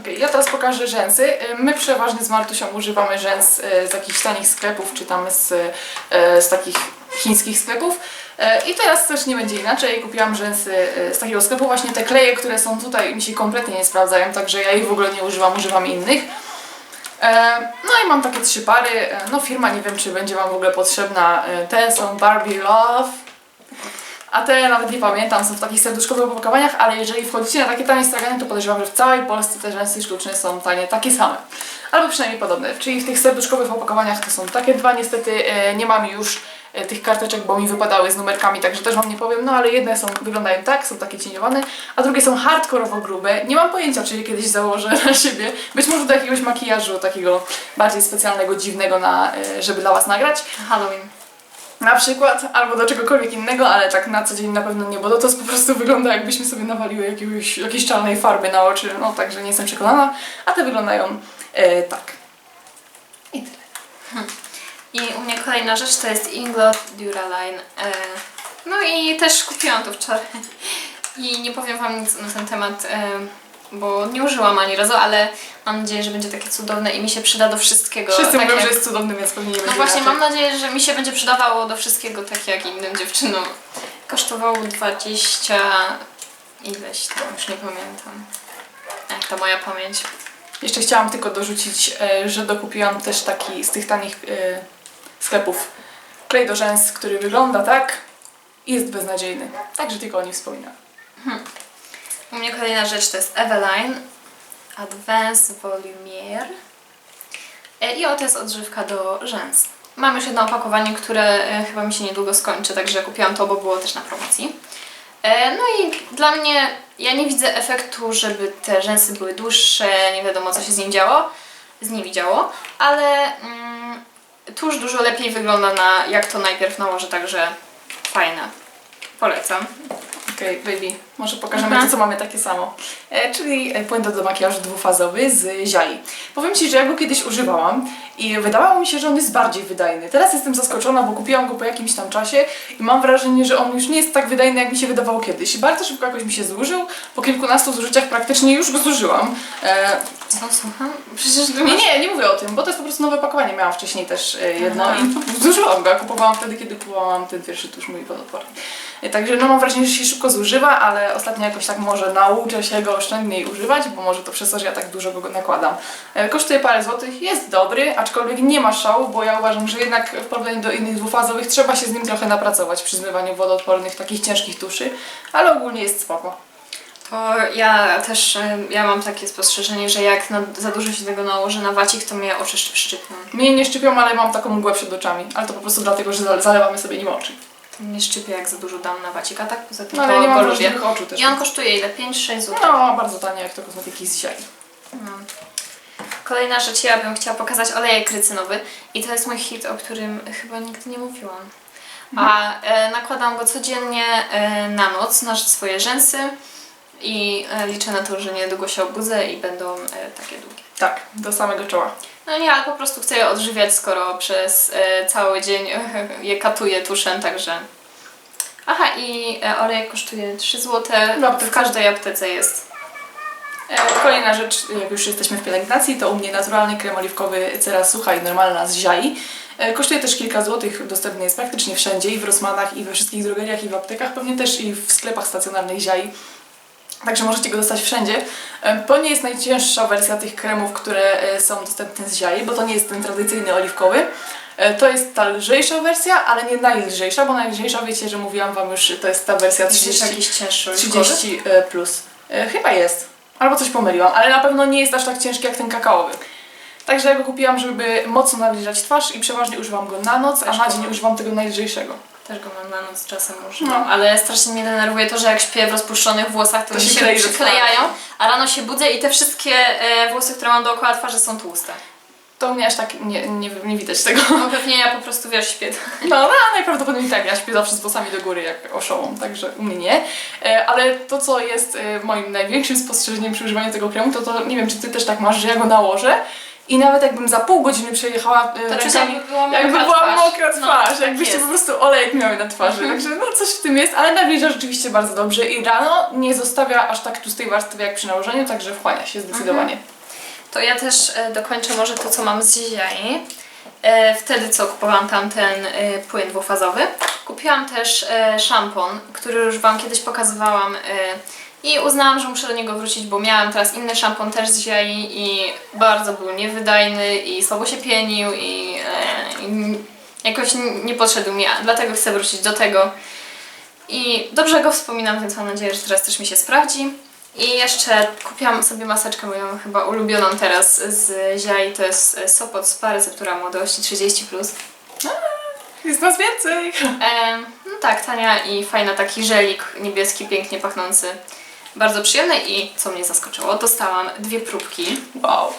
Okej, ja teraz pokażę rzęsy. Y, My przeważnie z Martusią używamy rzęs y, z jakichś tanich sklepów, czy tam z, y, z takich chińskich sklepów. I teraz też nie będzie inaczej. Kupiłam rzęsy z takiego sklepu. Właśnie te kleje, które są tutaj, mi się kompletnie nie sprawdzają, także ja ich w ogóle nie używam, używam innych. No i mam takie trzy pary. No firma nie wiem, czy będzie Wam w ogóle potrzebna. Te są Barbie Love. A te nawet nie pamiętam, są w takich serduszkowych opakowaniach, ale jeżeli wchodzicie na takie tanie stragany, to podejrzewam, że w całej Polsce te rzęsy sztuczne są tanie takie same. Albo przynajmniej podobne. Czyli w tych serduszkowych opakowaniach to są takie dwa, niestety e, nie mam już e, tych karteczek, bo mi wypadały z numerkami, także też Wam nie powiem, no ale jedne są, wyglądają tak, są takie cieniowane, a drugie są hardkorowo grube. Nie mam pojęcia, czy je kiedyś założę na siebie. Być może do jakiegoś makijażu takiego bardziej specjalnego, dziwnego, na, e, żeby dla Was nagrać. Halloween. Na przykład, albo do czegokolwiek innego, ale tak na co dzień na pewno nie, bo to, to po prostu wygląda jakbyśmy sobie nawaliły jakiegoś, jakiejś czarnej farby na oczy, no także nie jestem przekonana, a te wyglądają e, tak. I tyle. I u mnie kolejna rzecz to jest Inglot Duraline. E, No i też kupiłam to wczoraj. I nie powiem Wam nic na ten temat, e, bo nie użyłam ani razu, ale mam nadzieję, że będzie takie cudowne i mi się przyda do wszystkiego. Wszyscy tak mówią, jak- że jest cudowny, więc pewnie nie będzie No właśnie, inaczej. mam nadzieję, że mi się będzie przydawało do wszystkiego, tak jak innym dziewczynom. Kosztowało 20 ileś tam, już nie pamiętam. Jak ta moja pamięć. Jeszcze chciałam tylko dorzucić, e, że dokupiłam też taki z tych tanich e, sklepów klej do rzęs, który wygląda tak i jest beznadziejny. Także tylko o nim wspominam. U mnie kolejna rzecz to jest Eveline Advanced Volumier. E, I o, to jest odżywka do rzęs. Mam już jedno opakowanie, które e, chyba mi się niedługo skończy, także kupiłam to, bo było też na promocji. E, No i dla mnie, ja nie widzę efektu, żeby te rzęsy były dłuższe, nie wiadomo co się z nim działo, z nimi działo, ale mm, tuż dużo lepiej wygląda na jak to najpierw nałożę, także fajne. Polecam. Okej, baby, może pokażemy to, co mamy takie samo. E, czyli e, płyn do makijażu dwufazowy z ziali. Powiem Ci, że ja go kiedyś używałam i wydawało mi się, że on jest bardziej wydajny. Teraz jestem zaskoczona, bo kupiłam go po jakimś tam czasie i mam wrażenie, że on już nie jest tak wydajny, jak mi się wydawało kiedyś. Bardzo szybko jakoś mi się zużył. Po kilkunastu zużyciach praktycznie już go zużyłam. E, Co, słucham? Przecież ty nie, masz... nie, nie mówię o tym, bo to jest po prostu nowe pakowanie. Miałam wcześniej też e, jedno Aha. i zużyłam go. Kupowałam wtedy, kiedy kupowałam ten pierwszy tusz mój wodoodporny. E, Także no mam wrażenie, że się szybko zużywa, ale ostatnio jakoś tak może nauczę się go oszczędniej używać, bo może to przez to, że ja tak dużo go nakładam. E, Kosztuje parę złotych, jest dobry, aczkolwiek nie ma szału, bo ja uważam, że jednak w porównaniu do innych dwufazowych trzeba się z nim trochę napracować przy zmywaniu wodoodpornych, takich ciężkich tuszy, ale ogólnie jest spoko. To ja też, y, ja mam takie spostrzeżenie, że jak na, za dużo się tego nałoży na wacik, to mnie oczy szczy- szczypną. Mnie nie szczypią, ale mam taką mgłę przed oczami, ale to po prostu dlatego, że zale- zalewamy sobie nim oczy. To mnie szczypie, jak za dużo dam na wacik, a tak poza tym No ale to ja nie go mam lubię. wrażliwych oczu też. I on kosztuje ile? 5-6 zł. No, bardzo tanie jak to kosmetyki z ziali. No. Kolejna rzecz, ja bym chciała pokazać olejek rycynowy i to jest mój hit, o którym chyba nigdy nie mówiłam. A e, nakładam go codziennie e, na noc na swoje rzęsy i e, liczę na to, że niedługo się obudzę i będą e, takie długie. Tak, do samego czoła. No nie, ale po prostu chcę je odżywiać, skoro przez e, cały dzień je katuję tuszem, także... Aha, i e, olej kosztuje 3 zł. W każdej aptece jest. E, Kolejna rzecz, jak już jesteśmy w pielęgnacji, to u mnie naturalny krem oliwkowy cera sucha i normalna z ziali. E, Kosztuje też kilka złotych, dostępny jest praktycznie wszędzie i w Rossmanach, i we wszystkich drogeriach, i w aptekach, pewnie też i w sklepach stacjonarnych ziali. Także możecie go dostać wszędzie. E, To nie jest najcięższa wersja tych kremów, które e, są dostępne z ziali, bo to nie jest ten tradycyjny oliwkowy. E, To jest ta lżejsza wersja, ale nie najlżejsza, bo najlżejsza, wiecie, że mówiłam Wam już, to jest ta wersja Jest 30, jakiś cięższy oliwkowy? 30 e, plus. Chyba jest. Albo coś pomyliłam, ale na pewno nie jest aż tak ciężki jak ten kakaowy. Także ja go kupiłam, żeby mocno nawilżać twarz i przeważnie używam go na noc, a na dzień używam tego najlżejszego. Też go mam na noc czasem używam, No. ale strasznie mnie denerwuje to, że jak śpię w rozpuszczonych włosach, to, To mi się przyklejają, a rano się budzę i te wszystkie e, włosy, które mam dookoła twarzy są tłuste. To mnie aż tak nie, nie, nie widać tego. No pewnie ja po prostu, wiesz, śpię. No, no najprawdopodobniej tak, ja śpię zawsze z włosami do góry jak oszołom, także u mnie nie. Ale to, co jest e, moim największym spostrzeżeniem przy używaniu tego kremu, to to, nie wiem, czy Ty też tak masz, że ja go nałożę i nawet jakbym za pół godziny przejechała e, rękami, jakby była mokra jakby była twarz. mokra No, twarz, tak jakbyście jest. po prostu olejek miały na twarzy, także no coś w tym jest, ale nawilża rzeczywiście bardzo dobrze i rano nie zostawia aż tak tłustej warstwy jak przy nałożeniu, także wchłania się zdecydowanie. To ja też e, dokończę może to, co mam z Ziai. E, Wtedy, co kupowałam tamten e, płyn dwufazowy. Kupiłam też szampon, który już Wam kiedyś pokazywałam i uznałam, że muszę do niego wrócić, bo miałam teraz inny szampon też z Ziai i bardzo był niewydajny i słabo się pienił i, e, i jakoś nie podszedł mi, a dlatego chcę wrócić do tego. I dobrze go wspominam, więc mam nadzieję, że teraz też mi się sprawdzi. I jeszcze kupiłam sobie maseczkę moją chyba ulubioną teraz z Ziai, to jest e, Sopot Spa receptura młodości 30+. Plus. Jest nas więcej! E, no tak, tania i fajna, taki żelik niebieski, pięknie pachnący. Bardzo przyjemny i co mnie zaskoczyło, dostałam dwie próbki. Wow.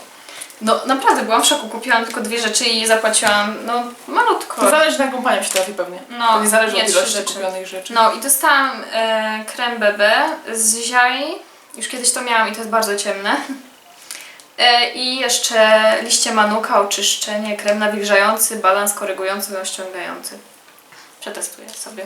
No naprawdę byłam w szoku, kupiłam tylko dwie rzeczy i zapłaciłam no malutko. To zależy na jaką panią się trafi pewnie. No, to nie zależy nie, od ilości rzeczy. kupionych rzeczy. No i dostałam e, krem BB z Ziai. Już kiedyś to miałam i to jest bardzo ciemne. E, I jeszcze liście manuka, oczyszczenie, krem nawilżający, balans korygujący, rozciągający. Przetestuję sobie.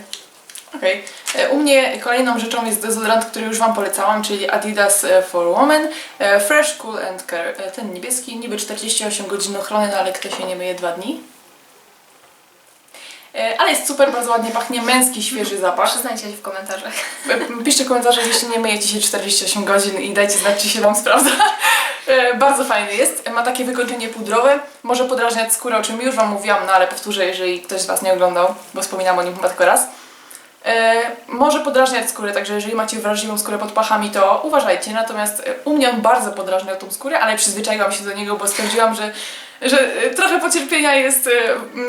Okej. E, U mnie kolejną rzeczą jest dezodorant, który już Wam polecałam, czyli Adidas e, for Women e, Fresh, Cool and Care. Ten niebieski, niby 48 godzin ochrony, no ale kto się nie myje dwa dni. Ale jest super, bardzo ładnie pachnie, męski, świeży zapach. Przyznajcie się w komentarzach. Piszcie komentarze, jeśli nie myjecie się 48 godzin i dajcie znać, czy się Wam sprawdza. Bardzo fajny jest. Ma takie wykończenie pudrowe. Może podrażniać skórę, o czym już Wam mówiłam, no ale powtórzę, jeżeli ktoś z Was nie oglądał, bo wspominam o nim chyba tylko raz. E, może podrażniać skórę, także jeżeli macie wrażliwą skórę pod pachami, to uważajcie. Natomiast e, u mnie on bardzo podrażniał tą skórę, ale przyzwyczaiłam się do niego, bo stwierdziłam, że, że e, trochę pocierpienia jest,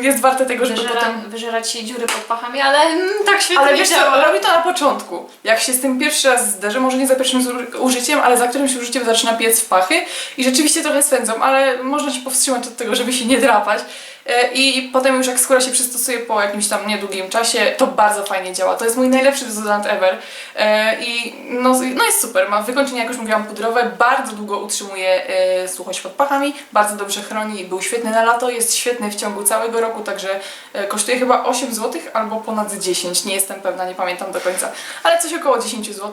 jest warte tego, żeby Wyżera, potem... wyżera ci dziury pod pachami, ale mm, tak świetnie Ale wiesz co, robi to na początku. Jak się z tym pierwszy raz zderzy, może nie za pierwszym użyciem, ale za którymś użyciem zaczyna piec w pachy i rzeczywiście trochę swędzą, ale można się powstrzymać od tego, żeby się nie drapać. E, I potem już jak skóra się przystosuje po jakimś tam niedługim czasie, to bardzo fajnie działa. To jest mój najlepszy dezodorant ever. E, I no, no jest super. Ma wykończenie, jak już mówiłam, pudrowe. Bardzo długo utrzymuje e, suchość pod pachami. Bardzo dobrze chroni. Był świetny na lato. Jest świetny w ciągu całego roku, także kosztuje chyba 8 zł albo ponad 10. Nie jestem pewna, nie pamiętam do końca. Ale coś około 10 zł.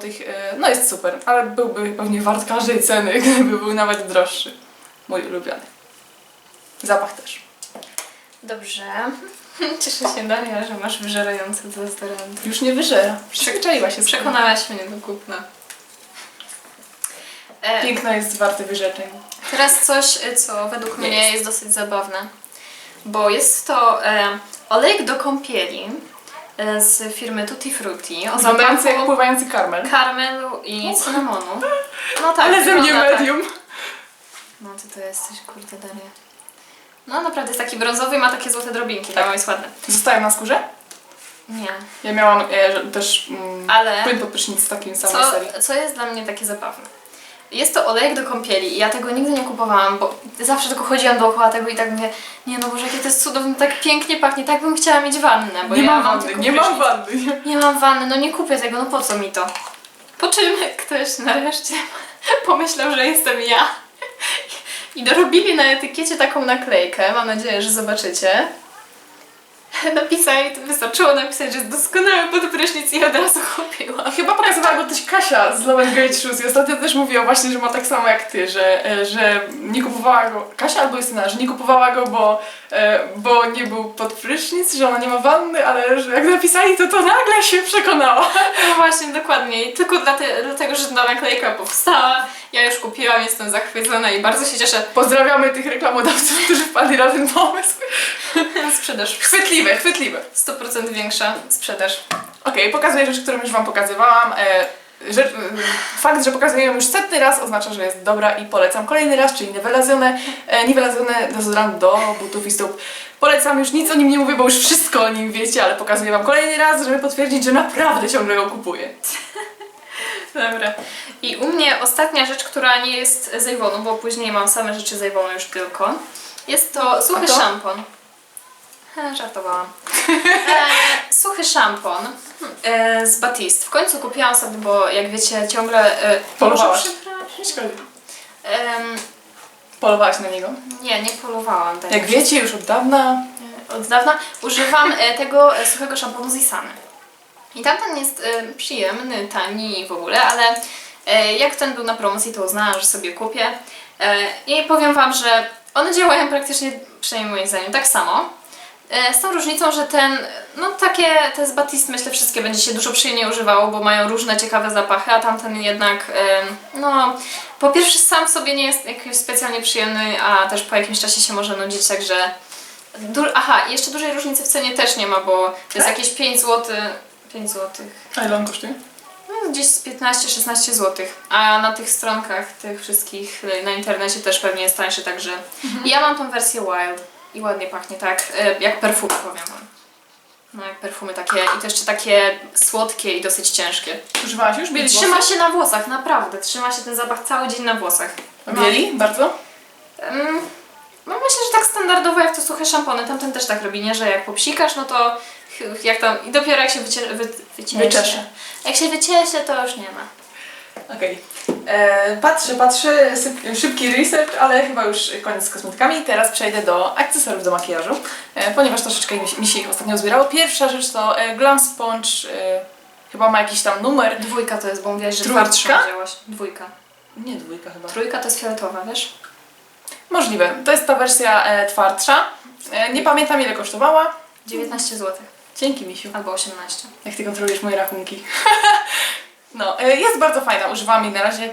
No jest super. Ale byłby pewnie wart każdej ceny, gdyby był nawet droższy. Mój ulubiony. Zapach też. Dobrze. Cieszę się, Dania, że masz wyżerający dezodorant. Już nie wyżera. Przyzwyczaiła się. Przekonałaś mnie do kupna. E, Piękno jest warte wyrzeczeń. Teraz coś, y, co według Nie mnie jest. dosyć zabawne, bo jest to e, olejek do kąpieli e, z firmy Tutti Frutti o Wyglądający jak zapachu pływający karmel. karmelu i cynamonu. No tak, Ale ze mnie wygląda tak. medium. No ty to jesteś, kurde, Daria. No naprawdę jest taki brązowy i ma takie złote drobinki, Tak. jest ładny. Zostają na skórze? Nie, Ja miałam e, też mm, ale płyn pod prysznic z takim samej serii. co, co jest dla mnie takie zabawne? Jest to olejek do kąpieli i ja tego nigdy nie kupowałam, bo zawsze tylko chodziłam dookoła tego i tak mówię, nie no Boże, jakie to jest cudowne, tak pięknie pachnie, tak bym chciała mieć wannę, bo Nie ja mam wanny, nie mam wanny. nie. Nie mam wanny, no nie kupię tego, no po co mi to? Po czym ktoś nareszcie pomyślał, że jestem ja. I dorobili na etykiecie taką naklejkę, mam nadzieję, że zobaczycie. Napisali, wystarczyło napisać, że jest doskonały pod prysznic i od razu kupiłam. Chyba pokazywała go też Kasia z Love and Great Shoes i ostatnio też mówiła właśnie, że ma tak samo jak ty, że, e, że nie kupowała go, Kasia albo Justyna, że nie kupowała go, bo, e, bo nie był pod prysznic, że ona nie ma wanny, ale że jak napisali to, to nagle się przekonała. No właśnie, dokładnie. I tylko dlate, dlatego, że ta naklejka powstała, ja już kupiłam, jestem zachwycona i bardzo się cieszę. Pozdrawiamy tych reklamodawców, którzy wpadli na ten pomysł. Sprzedaż Chwytliwe, chwytliwe. 100% większa sprzedaż. Okej, pokazuję rzecz, którą już Wam pokazywałam. E, rzecz, e, fakt, że pokazuję ją już setny raz oznacza, że jest dobra i polecam kolejny raz, czyli Nivelazione, e, Nivelazione dezodorant do butów i stóp. Polecam, już nic o nim nie mówię, bo już wszystko o nim wiecie, ale pokazuję Wam kolejny raz, żeby potwierdzić, że naprawdę ciągle go kupuję. Dobra. I u mnie ostatnia rzecz, która nie jest z Avonu, bo później mam same rzeczy z Avonu już tylko. Jest to suchy A to? szampon. He, żartowałam. E, suchy szampon e, z Batiste. W końcu kupiłam sobie, bo jak wiecie ciągle... E, Polowałaś. Może przepraszam. Nie szkodzi. Em, Polowałaś na niego? Nie, nie polowałam tak. Jak wiecie, już od dawna Od dawna używam e, tego e, suchego szamponu z Isany. I tamten jest e, przyjemny, tani w ogóle, ale e, jak ten był na promocji, to uznałam, że sobie kupię. E, I powiem Wam, że one działają praktycznie, przynajmniej moim zdaniem, tak samo. E, Z tą różnicą, że ten, no takie, te z Batiste myślę wszystkie będzie się dużo przyjemniej używało, bo mają różne ciekawe zapachy, a tamten jednak, e, no po pierwsze sam w sobie nie jest jakiś specjalnie przyjemny, a też po jakimś czasie się może nudzić, także... Du- Aha, jeszcze dużej różnicy w cenie też nie ma, bo to jest Tak? jakieś 5 zł, 5 zł, A ile on kosztuje? no, gdzieś z 15-16 zł, a na tych stronkach tych wszystkich na internecie też pewnie jest tańszy, także I ja mam tą wersję Wild i ładnie pachnie, tak y, jak perfumy powiem wam. No jak perfumy takie i to jeszcze takie słodkie i dosyć ciężkie. Używałaś już? Bieli Trzyma włosy? się na włosach, naprawdę, trzyma się ten zapach cały dzień na włosach. Bieli? Bardzo? Mm, No myślę, że tak standardowo jak to suche szampony, tamten też tak robi, nie? Że jak popsikasz, no to jak tam, i dopiero jak się wycie, wy, wyciesie. Wyczesze. Jak się wyciesie, to już nie ma. Okej. E, Patrzę, patrzę, syp- szybki research, ale chyba już koniec z kosmetykami. Teraz przejdę do akcesoriów do makijażu, e, ponieważ troszeczkę mi, się- ich ostatnio zbierało. pierwsza rzecz to e, Glam Sponge, e, chyba ma jakiś tam numer. Dwójka to jest, bo mówiłaś, że wzięłaś. Dwójka. Nie dwójka chyba. Trójka to jest fioletowa, wiesz? Możliwe. To jest ta wersja e, twardsza. E, nie pamiętam ile kosztowała. 19 zł. Dzięki Misiu. Albo 18. Jak ty kontrolujesz moje rachunki. no, e, jest bardzo fajna, używam jej na razie.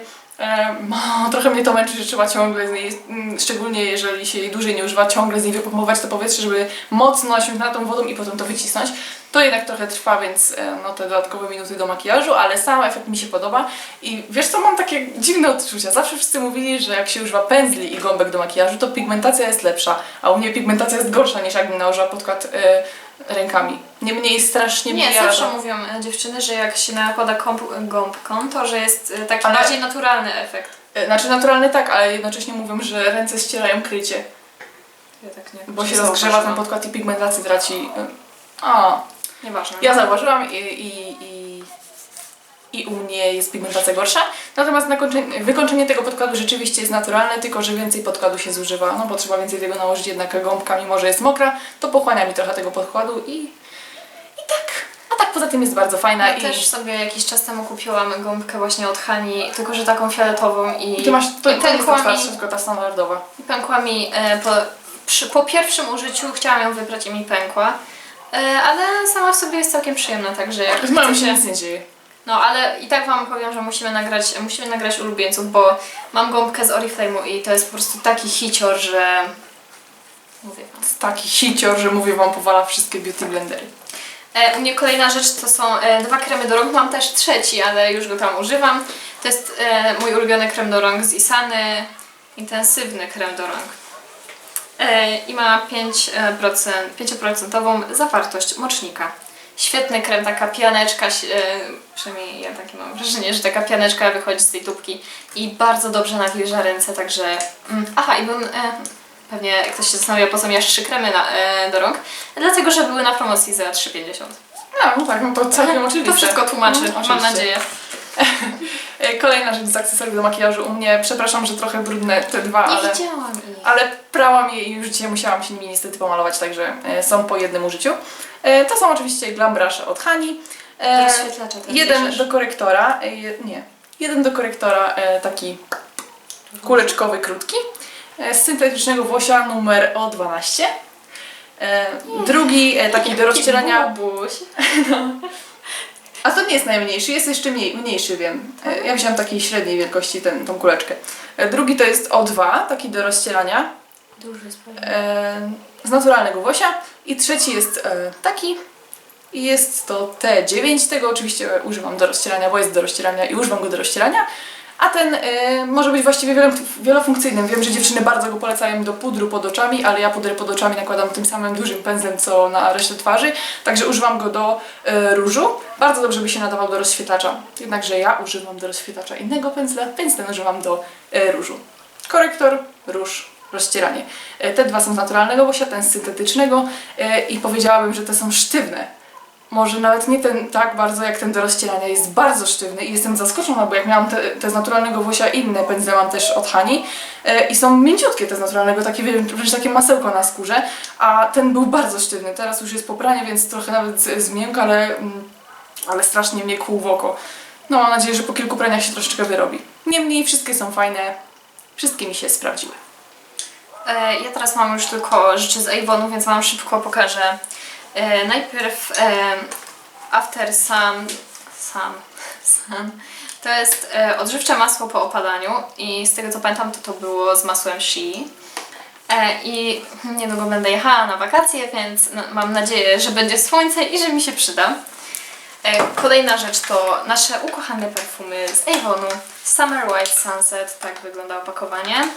No, trochę mnie to męczy, że trzeba ciągle z niej, mm, szczególnie jeżeli się jej dłużej nie używa, ciągle z niej wypompować to powietrze, żeby mocno nasiąknąć tą wodą i potem to wycisnąć. To jednak trochę trwa, więc e, no, te dodatkowe minuty do makijażu, ale sam efekt mi się podoba. I wiesz co, mam takie dziwne odczucia. Zawsze wszyscy mówili, że jak się używa pędzli i gąbek do makijażu, to pigmentacja jest lepsza, a u mnie pigmentacja jest gorsza niż jakbym nałożyła podkład rękami. Niemniej strasznie Nie, mnie zawsze mówią e, dziewczyny, że jak się nakłada komp- gąbką, to że jest e, taki Ale- bardziej naturalny efekt. E, Znaczy naturalny tak, ale jednocześnie mówią, że ręce ścierają krycie, Ja tak nie bo się rozgrzewa ten zauważyłam. podkład i pigmentacji traci. A, Nieważne. ja zauważyłam i, i, i, i u mnie jest pigmentacja gorsza. Natomiast wykończenie tego podkładu rzeczywiście jest naturalne, tylko że więcej podkładu się zużywa, no bo trzeba więcej tego nałożyć, jednak gąbka, mimo że jest mokra, to pochłania mi trochę tego podkładu i, i tak. A tak poza tym jest bardzo fajna Ja i też sobie jakiś czas temu kupiłam gąbkę właśnie od Hani, tylko że taką fioletową i, i ty masz, to, i to jest ta tylko ta standardowa. i pękła mi e, po, przy, po pierwszym użyciu, chciałam ją wybrać i mi pękła. E, ale sama w sobie jest całkiem przyjemna, także jak Z moją się nic nie dzieje. No ale i tak Wam powiem, że musimy nagrać, musimy nagrać ulubieńców, bo mam gąbkę z Oriflame'u i to jest po prostu taki hicior, że... Mówię Wam. taki hicior, że mówię wam, powala wszystkie beauty blendery. E, u mnie kolejna rzecz to są e, dwa kremy do rąk. Mam też trzeci, ale już go tam używam. To jest e, mój ulubiony krem do rąk z Isany. Intensywny krem do rąk. E, I ma 5%, 5% zawartość mocznika. Świetny krem, taka pianeczka, e, przynajmniej ja takie mam wrażenie, że taka pianeczka wychodzi z tej tubki i bardzo dobrze nawilża ręce, także... Mm, aha, i bym... E, Pewnie ktoś się zastanawia, po co miałeś trzy kremy na, e, do rąk. Dlatego, że były na promocji za 3,50. No, no tak, no to całkiem oczywiste. To wszystko tłumaczy, Mm, mam nadzieję. E, Kolejna rzecz z akcesoriów do makijażu u mnie, przepraszam, że trochę brudne te dwa, Nie ale, widziałam ich. ale prałam je i już dzisiaj musiałam się nimi niestety pomalować, także e, są po jednym użyciu. E, To są oczywiście Glam Brush od Hani. E, też Jeden bierzesz. do korektora, e, je- nie, jeden do korektora e, taki kuleczkowy, krótki, e, z syntetycznego włosia numer O12. E, Drugi e, taki do rozcierania Bubuś. A to nie jest najmniejszy, jest jeszcze mniej, mniejszy, wiem. E, Ja wziąłam takiej średniej wielkości ten, tą kuleczkę. E, Drugi to jest O2, taki do rozcierania, Duży e, z naturalnego włosia. I trzeci jest e, taki. I jest to T9, tego oczywiście używam do rozcierania, bo jest do rozcierania i używam go do rozcierania. A ten e, może być właściwie wielo- wielofunkcyjnym. Wiem, że dziewczyny bardzo go polecają do pudru pod oczami, ale ja pudrę pod oczami nakładam tym samym dużym pędzlem, co na resztę twarzy. Także używam go do e, różu. Bardzo dobrze by się nadawał do rozświetlacza. Jednakże ja używam do rozświetlacza innego pędzla, więc ten używam do e, różu. Korektor, róż, rozcieranie. E, te dwa są z naturalnego łosia, ten z syntetycznego e, i powiedziałabym, że te są sztywne. Może nawet nie ten tak bardzo jak ten do rozcierania, jest bardzo sztywny i jestem zaskoczona, bo jak miałam te, te z naturalnego włosia inne pędzle mam też od Hani e, i są mięciutkie te z naturalnego, takie wręcz takie masełko na skórze, a ten był bardzo sztywny, teraz już jest po praniu, więc trochę nawet z- zmiękł, ale, mm, ale strasznie mnie kłuł w oko. No mam nadzieję, że po kilku praniach się troszeczkę wyrobi. Niemniej wszystkie są fajne, wszystkie mi się sprawdziły. E, Ja teraz mam już tylko rzeczy z Avonu, więc Wam szybko pokażę. E, Najpierw e, After Sun, sun, sun. To jest e, odżywcze masło po opadaniu i z tego co pamiętam to to było z masłem Shea. E, I niedługo będę jechała na wakacje, więc no, mam nadzieję, że będzie słońce i że mi się przyda. E, Kolejna rzecz to nasze ukochane perfumy z Avonu. Summer White Sunset, tak wygląda opakowanie.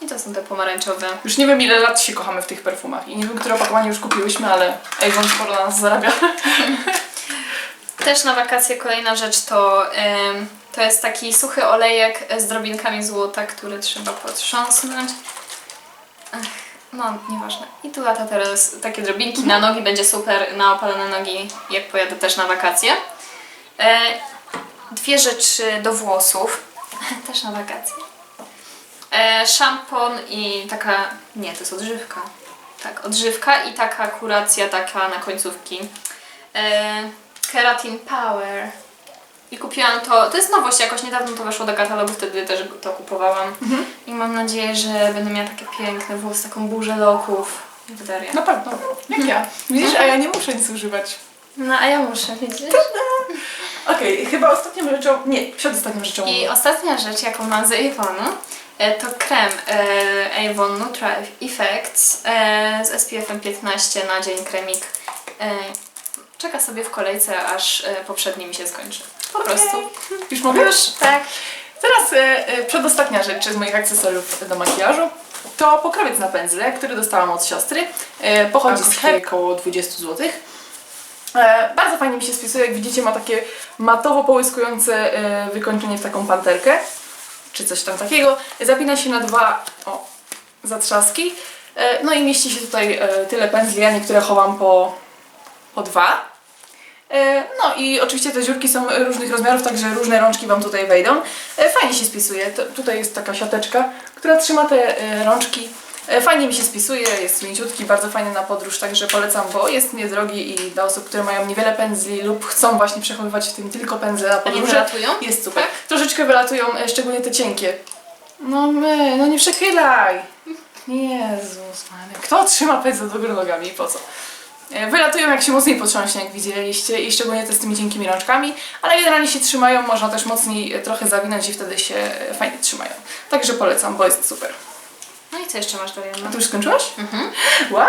I to są te pomarańczowe. Już nie wiem ile lat się kochamy w tych perfumach i nie wiem, które opakowanie już kupiłyśmy, ale Avon sporo na nas zarabia. Też na wakacje kolejna rzecz to, to jest taki suchy olejek z drobinkami złota, który trzeba potrząsnąć. Ach, no, nieważne. I tu lata teraz takie drobinki na nogi, będzie super na opalone nogi, jak pojadę też na wakacje. E, dwie rzeczy do włosów, też na wakacje. E, szampon i taka, nie, to jest odżywka. Tak, odżywka i taka kuracja taka na końcówki. E, Keratin Power. I kupiłam to, to jest nowość jakoś, niedawno to weszło do katalogu, wtedy też to kupowałam. I mam nadzieję, że będę miała takie piękne włosy, taką burzę loków. Daria. Na pewno. Jak ja. Widzisz, a ja nie muszę nic używać. No a ja muszę, widzisz? Okej, chyba ostatnią rzeczą, nie, przedostatnią rzeczą. I ostatnia rzecz, jaką mam z e, to krem e, Avon Nutra Effects e, z SPF-em 15 na dzień kremik. E, Czeka sobie w kolejce, aż e, poprzedni mi się skończy. Po prostu. Już? Już. Tak. Teraz e, e, przedostatnia rzecz z moich akcesoriów do makijażu to pokrowiec na pędzle, który dostałam od siostry. E, pochodzi z? Hek około 20 zł. E, bardzo fajnie mi się spisuje, jak widzicie ma takie matowo połyskujące e, wykończenie w taką panterkę, czy coś tam takiego. Zapina się na dwa o, zatrzaski, e, no i mieści się tutaj e, tyle pędzli, ja niektóre chowam po, po dwa. E, No i oczywiście te dziurki są różnych rozmiarów, także różne rączki Wam tutaj wejdą. Fajnie się spisuje. Tutaj jest taka siateczka, która trzyma te rączki. E, Fajnie mi się spisuje, jest mięciutki, bardzo fajny na podróż, także polecam, bo jest niedrogi i dla osób, które mają niewiele pędzli lub chcą właśnie przechowywać w tym tylko pędzle na podróże, wylatują? jest super. Tak? Troszeczkę wylatują, e, szczególnie te cienkie. No my, no nie przechylaj! Jezus Maria, kto trzyma pędzel do góry nogami i po co? E, Wylatują jak się mocniej potrząśnie, jak widzieliście, i szczególnie te z tymi cienkimi rączkami, ale generalnie się trzymają, można też mocniej trochę zawinąć i wtedy się fajnie trzymają. Także polecam, bo jest super. Co jeszcze masz? A ty już skończyłaś? Mhm. Wow!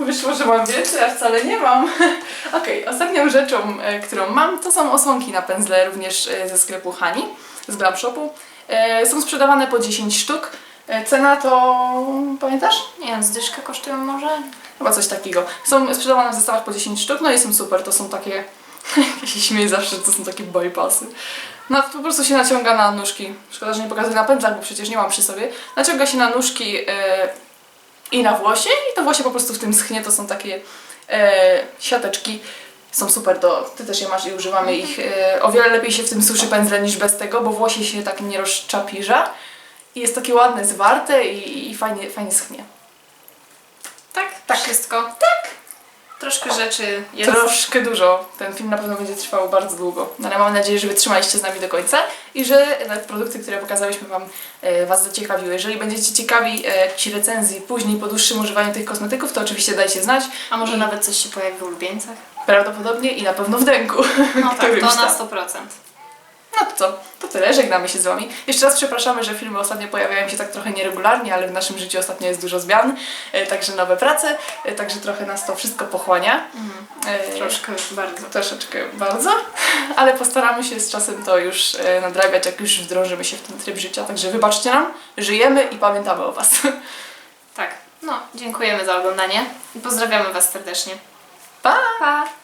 Wyszło, że mam więcej, a wcale nie mam. Okej, ostatnią rzeczą, e, którą mam, to są osłonki na pędzle, również e, ze sklepu Hani, z Glam Shopu. E, Są sprzedawane po 10 sztuk. E, Cena to... pamiętasz? Nie wiem, zdyszkę kosztują może? Chyba coś takiego. Są sprzedawane w zestawach po 10 sztuk, no i są super. To są takie. ja się śmieję zawsze, że to są takie bypassy. No po prostu się naciąga na nóżki. Szkoda, że nie pokazuję na pędzlach, bo przecież nie mam przy sobie. Naciąga się na nóżki e, i na włosie, i to włosie po prostu w tym schnie. To są takie e, siateczki. Są super, to ty też je masz i używamy ich. E, o wiele lepiej się w tym suszy pędzle niż bez tego, bo włosie się tak nie rozczapirza. I jest takie ładne, zwarte i, i fajnie, fajnie schnie. Tak? Tak. Wszystko? Tak. Troszkę rzeczy jest. Troszkę dużo. Ten film na pewno będzie trwał bardzo długo. No, ale mam nadzieję, że wytrzymaliście z nami do końca i że produkty, które pokazałyśmy Wam, e, Was zaciekawiły. Jeżeli będziecie ciekawi e, jakichś recenzji później po dłuższym używaniu tych kosmetyków, to oczywiście dajcie znać. A może I nawet coś się pojawi w ulubieńcach? Prawdopodobnie i na pewno w dęku. No tak, to na tam. 100%. No to co? To tyle. Żegnamy się z Wami. Jeszcze raz przepraszamy, że filmy ostatnio pojawiają się tak trochę nieregularnie, ale w naszym życiu ostatnio jest dużo zmian. E, Także nowe prace. e, Także trochę nas to wszystko pochłania. E, Troszkę bardzo. Troszeczkę bardzo, ale postaramy się z czasem to już e, nadrabiać, jak już wdrożymy się w ten tryb życia. Także wybaczcie nam, żyjemy i pamiętamy o Was. Tak. No, dziękujemy za oglądanie i pozdrawiamy Was serdecznie. Pa! Pa!